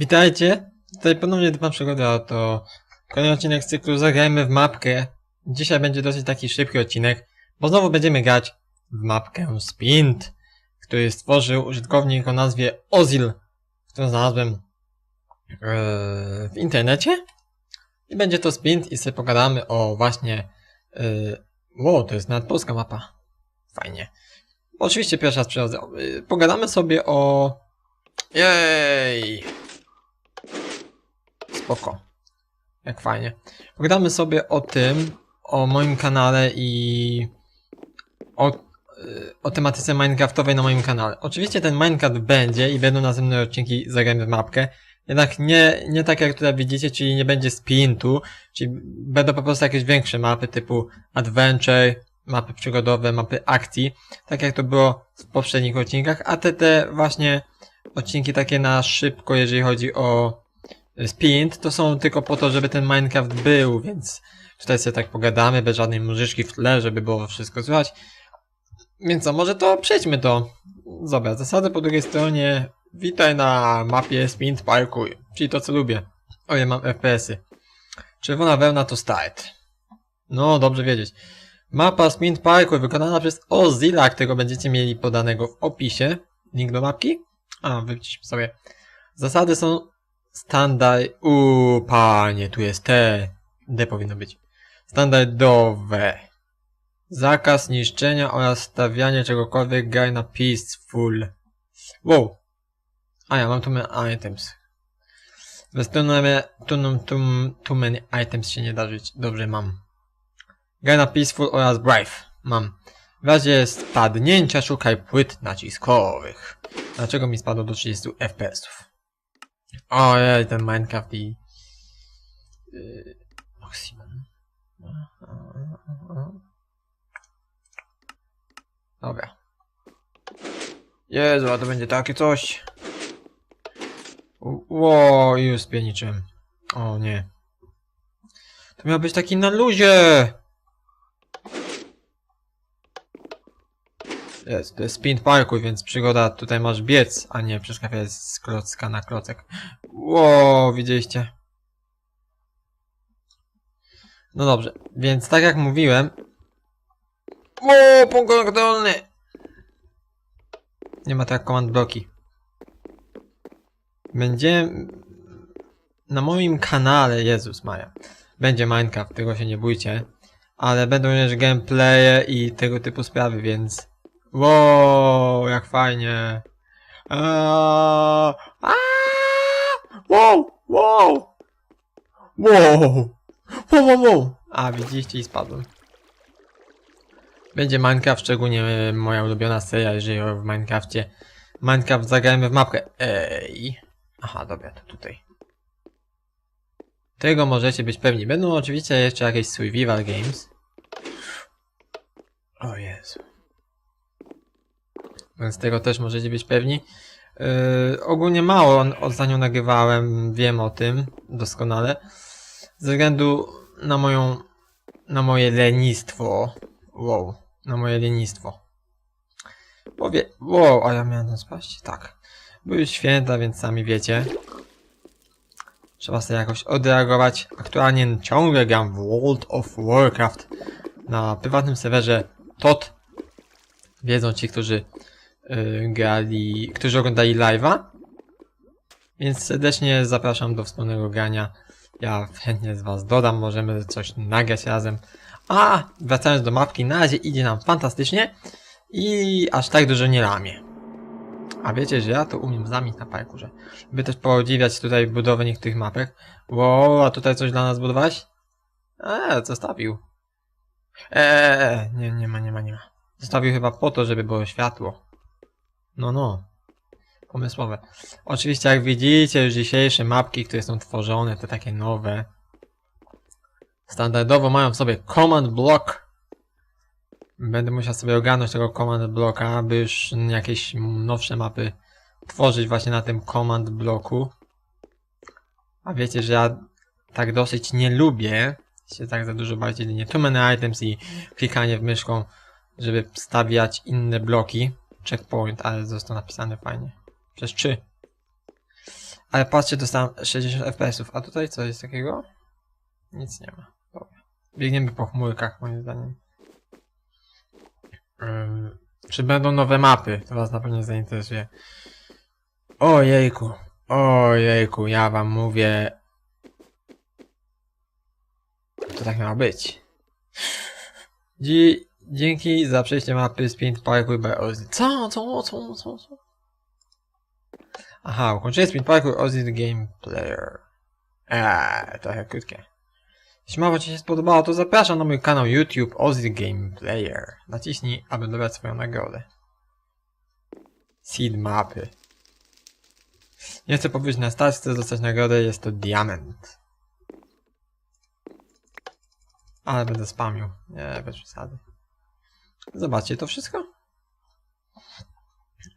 Witajcie, tutaj ponownie Pan Przygoda, to kolejny odcinek z cyklu Zagrajmy w mapkę. Dzisiaj będzie dosyć taki szybki odcinek, bo znowu będziemy grać w mapkę Spint, który stworzył użytkownik o nazwie Ozil, którą znalazłem w internecie. I będzie to Spint i sobie pogadamy o właśnie... e, Wow, to jest nawet polska mapa. Fajnie. Oczywiście pierwsza raz przychodzę. E, Pogadamy sobie o... Jej! Spoko. Jak fajnie. Pogadamy sobie o tym, o moim kanale i o, y, o tematyce Minecraftowej na moim kanale. Oczywiście ten Minecraft będzie i będą następne odcinki zagramy w mapkę. Jednak nie, nie tak jak tutaj widzicie, czyli nie będzie spintu, czyli będą po prostu jakieś większe mapy typu Adventure, mapy przygodowe, mapy akcji, tak jak to było w poprzednich odcinkach, a te, te właśnie odcinki takie na szybko, jeżeli chodzi o Spint, to są tylko po to, żeby ten Minecraft był, więc tutaj sobie tak pogadamy, bez żadnej muzyczki w tle, żeby było wszystko słychać. Więc co, może to przejdźmy to. Zobacz, zasady po drugiej stronie. Witaj na mapie Spint Parkuj, czyli to co lubię. O, ja mam FPS-y. Czerwona wełna to start. No, dobrze wiedzieć. Mapa Spint Parkuj wykonana przez Ozilla, którego będziecie mieli podanego w opisie. Link do mapki? A, wyciśmy sobie. Zasady są standard... Uuu, panie, tu jest T. D powinno być. Standardowe. Zakaz niszczenia oraz stawiania czegokolwiek graj na peaceful. Wow. A ja mam tu items. Bez many, too, too, too many items się nie da żyć. Dobrze, mam. Graj na peaceful oraz brave. Mam. W razie spadnięcia szukaj płyt naciskowych. Dlaczego mi spadło do 30 FPS-ów? Ojej, ten Minecraft i... Yy, Oxymon. Dobra. Jezu, a to będzie takie coś. Ło, już spieniczyłem. O nie. To miał być taki na luzie! Jest, to jest spin parku, więc przygoda tutaj masz biec, a nie przeskakiwać z klocka na klocek. Ło, widzieliście? No dobrze, więc tak jak mówiłem... Ło, punkt kontrolny! Nie ma tak komand bloki. Będzie... Na moim kanale, Jezus Maja, będzie Minecraft, tego się nie bójcie. Ale będą również gameplaye i tego typu sprawy, więc... Wow, jak fajnie. Aaa, wow, wow. Wow. Wow, wow, wow. A, widzieliście i spadłem. Będzie Minecraft, szczególnie e, moja ulubiona seria, jeżeli w Minecrafcie. Minecraft zagrajmy w mapkę. Ej. Aha, dobra, to tutaj. Tego możecie być pewni. Będą oczywiście jeszcze jakieś survival games. O Jezu. Więc tego też możecie być pewni. Yy, ogólnie mało ostatnio nagrywałem, wiem o tym doskonale. Ze względu na moją, na moje lenistwo. Wow, na moje lenistwo. Powie, wow, a ja miałem tam spaść? Tak. Były święta, więc sami wiecie. Trzeba sobie jakoś odreagować. Aktualnie ciągle gram w World of Warcraft na prywatnym serwerze TOT. Wiedzą ci, którzy y, grali, którzy oglądali live'a. Więc serdecznie zapraszam do wspólnego grania. Ja chętnie z was dodam, możemy coś nagrać razem. A wracając do mapki, na razie idzie nam fantastycznie i aż tak dużo nie lamię. A wiecie, że ja to umiem zamieć na parkurze. By też podziwiać tutaj budowę niektórych mapek. Wow, a tutaj coś dla nas budowałeś? Eee, zostawił. Eee, nie, nie ma, nie ma, nie ma. Zostawił chyba po to, żeby było światło. No, no. Pomysłowe. Oczywiście, jak widzicie, już dzisiejsze mapki, które są tworzone, te takie nowe, standardowo mają w sobie command block. Będę musiał sobie ogarnąć tego command blocka, aby już jakieś nowsze mapy tworzyć właśnie na tym command bloku. A wiecie, że ja tak dosyć nie lubię się tak za dużo bardziej linie. Too many items i klikanie w myszką, żeby stawiać inne bloki. Checkpoint, ale został napisany fajnie. Przez 3. Ale patrzcie, dostałem 60 FPS-ów. A tutaj co jest takiego? Nic nie ma. Dobra. Biegniemy po chmurkach, moim zdaniem. Czy będą nowe mapy? To was na pewno zainteresuje. Ojejku. Ojejku, ja wam mówię. To tak miało być. Dzi dzięki za przejście mapy z Paint Parkour by Ozzy. Co? Co? Co? Co? Co? Aha, ukończyłem Spin Parkour Ozzy Game Player. Eee, trochę krótkie. Jeśli mapa Ci się spodobała, to zapraszam na mój kanał YouTube Ozzy Game Player. Naciśnij, aby dobrać swoją nagrodę. Seed mapy. Nie chcę powiedzieć na start, chcę dostać nagrodę, jest to diament. Ale będę spamił. Nie, bez przesady. Zobaczcie to wszystko.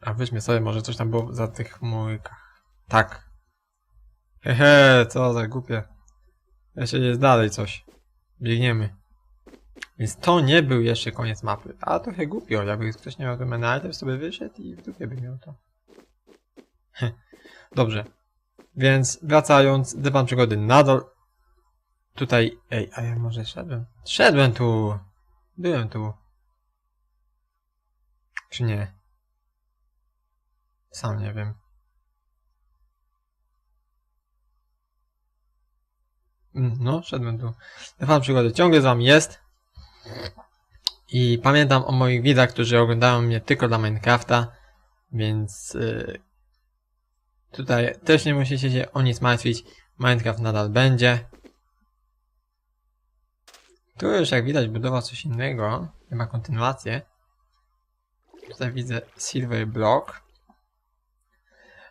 A weźmy sobie, może coś tam było za tych chmurkach. Tak. Hehe, co za głupie. Jeszcze jest dalej coś. Biegniemy. Więc to nie był jeszcze koniec mapy. A trochę głupio, jakby ktoś nie miał to menaltem, sobie wyszedł i w dupie by miał to. Dobrze. Więc wracając, dywan przygody nadal tutaj... Ej, a ja może szedłem? Szedłem tu! Byłem tu. Czy nie? Sam nie wiem. No, szedłem tu. Dywan przygody ciągle z wami jest. I pamiętam o moich widzach, którzy oglądają mnie tylko dla Minecrafta, więc yy, tutaj też nie musicie się o nic martwić. Minecraft nadal będzie. Tu już jak widać budował coś innego, chyba kontynuację. Tutaj widzę Silver Block.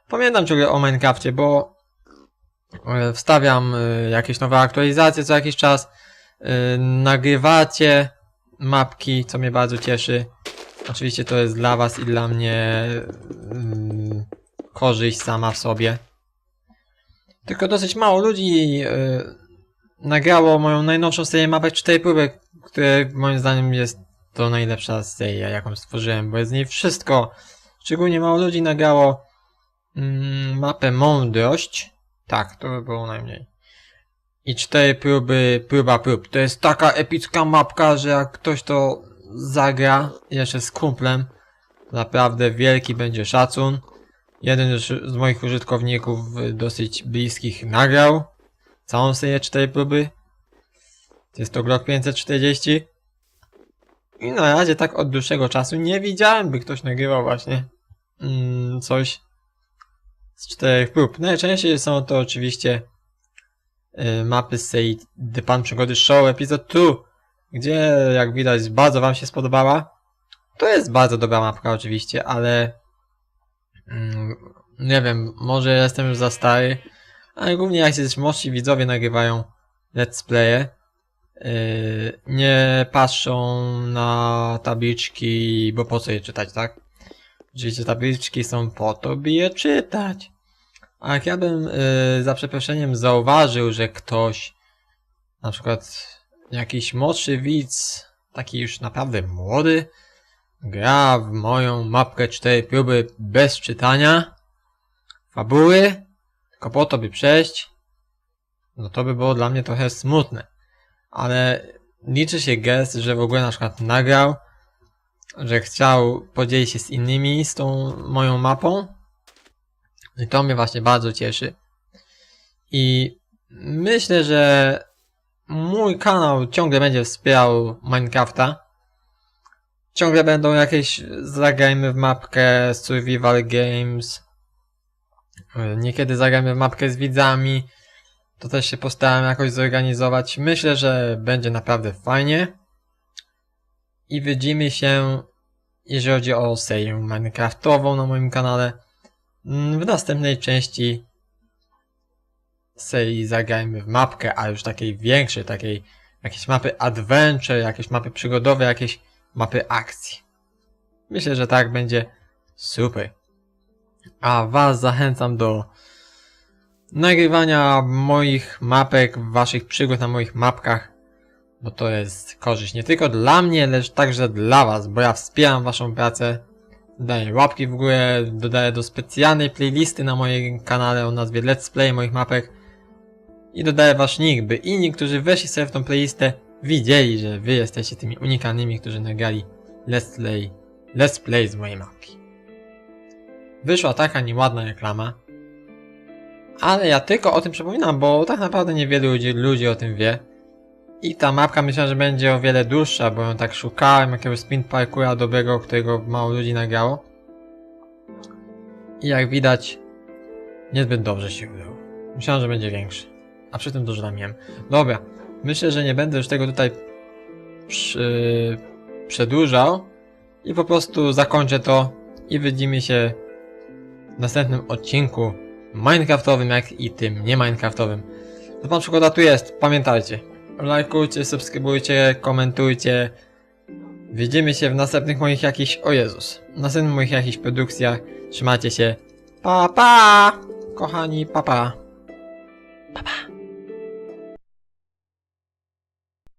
Pamiętam ciągle o Minecrafcie, bo wstawiam e, jakieś nowe aktualizacje co jakiś czas. E, Nagrywacie mapki, co mnie bardzo cieszy. Oczywiście to jest dla was i dla mnie mm, korzyść sama w sobie. Tylko dosyć mało ludzi nagrało moją najnowszą serię mapek 4 próby, które moim zdaniem jest to najlepsza seria, jaką stworzyłem, bo jest z niej wszystko. Szczególnie mało ludzi nagrało mm, mapę Mądrość. Tak, to by było najmniej. I cztery próby, próba prób. To jest taka epicka mapka, że jak ktoś to zagra, jeszcze z kumplem, naprawdę wielki będzie szacun. Jeden z moich użytkowników dosyć bliskich nagrał całą serię 4 próby. To jest to Glock 540. I na razie tak od dłuższego czasu nie widziałem, by ktoś nagrywał właśnie mm, coś z czterech prób. Najczęściej są to oczywiście y, mapy z serii The Pan Przygody Show Episode 2, gdzie jak widać bardzo wam się spodobała. To jest bardzo dobra mapka oczywiście, ale mm, nie wiem, może jestem już za stary, ale głównie jak się młodsi widzowie nagrywają let's playe, yy, nie patrzą na tabliczki, bo po co je czytać, tak? Oczywiście tabliczki są po to, by je czytać. A jak ja bym yy, za przeproszeniem zauważył, że ktoś, na przykład jakiś młodszy widz, taki już naprawdę młody, gra w moją mapkę 4 próby bez czytania, fabuły, tylko po to by przejść, no to by było dla mnie trochę smutne. Ale liczy się gest, że w ogóle na przykład nagrał, że chciał podzielić się z innymi z tą moją mapą. I to mnie właśnie bardzo cieszy. I myślę, że mój kanał ciągle będzie wspierał Minecrafta. Ciągle będą jakieś zagrajmy w mapkę Survival Games. Niekiedy zagramy w mapkę z widzami. To też się postaram jakoś zorganizować. Myślę, że będzie naprawdę fajnie. I widzimy się, jeżeli chodzi o serię Minecraftową na moim kanale, w następnej części serii zagrajmy w mapkę, a już takiej większej, takiej jakieś mapy adventure, jakieś mapy przygodowe, jakieś mapy akcji. Myślę, że tak będzie super. A was zachęcam do nagrywania moich mapek, waszych przygód na moich mapkach, bo to jest korzyść nie tylko dla mnie, lecz także dla was, bo ja wspieram waszą pracę. Daję łapki w górę, dodaję do specjalnej playlisty na moim kanale o nazwie Let's Play moich mapek i dodaję wasz nick, by inni, którzy weszli sobie w tą playlistę, widzieli, że wy jesteście tymi unikalnymi, którzy nagrali Let's Play, Let's Play z mojej mapki. Wyszła taka nieładna reklama, ale ja tylko o tym przypominam, bo tak naprawdę niewielu ludzi, ludzi o tym wie. I ta mapka myślę, że będzie o wiele dłuższa, bo ją tak szukałem, jakiegoś spin parkoura dobrego, którego mało ludzi nagrało. I jak widać, niezbyt dobrze się udał. Myślałem, że będzie większy. A przy tym dużo namiłem. Dobra, myślę, że nie będę już tego tutaj przy... przedłużał. I po prostu zakończę to i widzimy się w następnym odcinku Minecraftowym, jak i tym nie Minecraftowym. To pan przygoda tu jest, pamiętajcie. Lajkujcie, subskrybujcie, komentujcie. Widzimy się w następnych moich jakichś... O Jezus. W następnych moich jakichś produkcjach. Trzymajcie się. Pa, pa! Kochani, pa, pa. Pa, pa.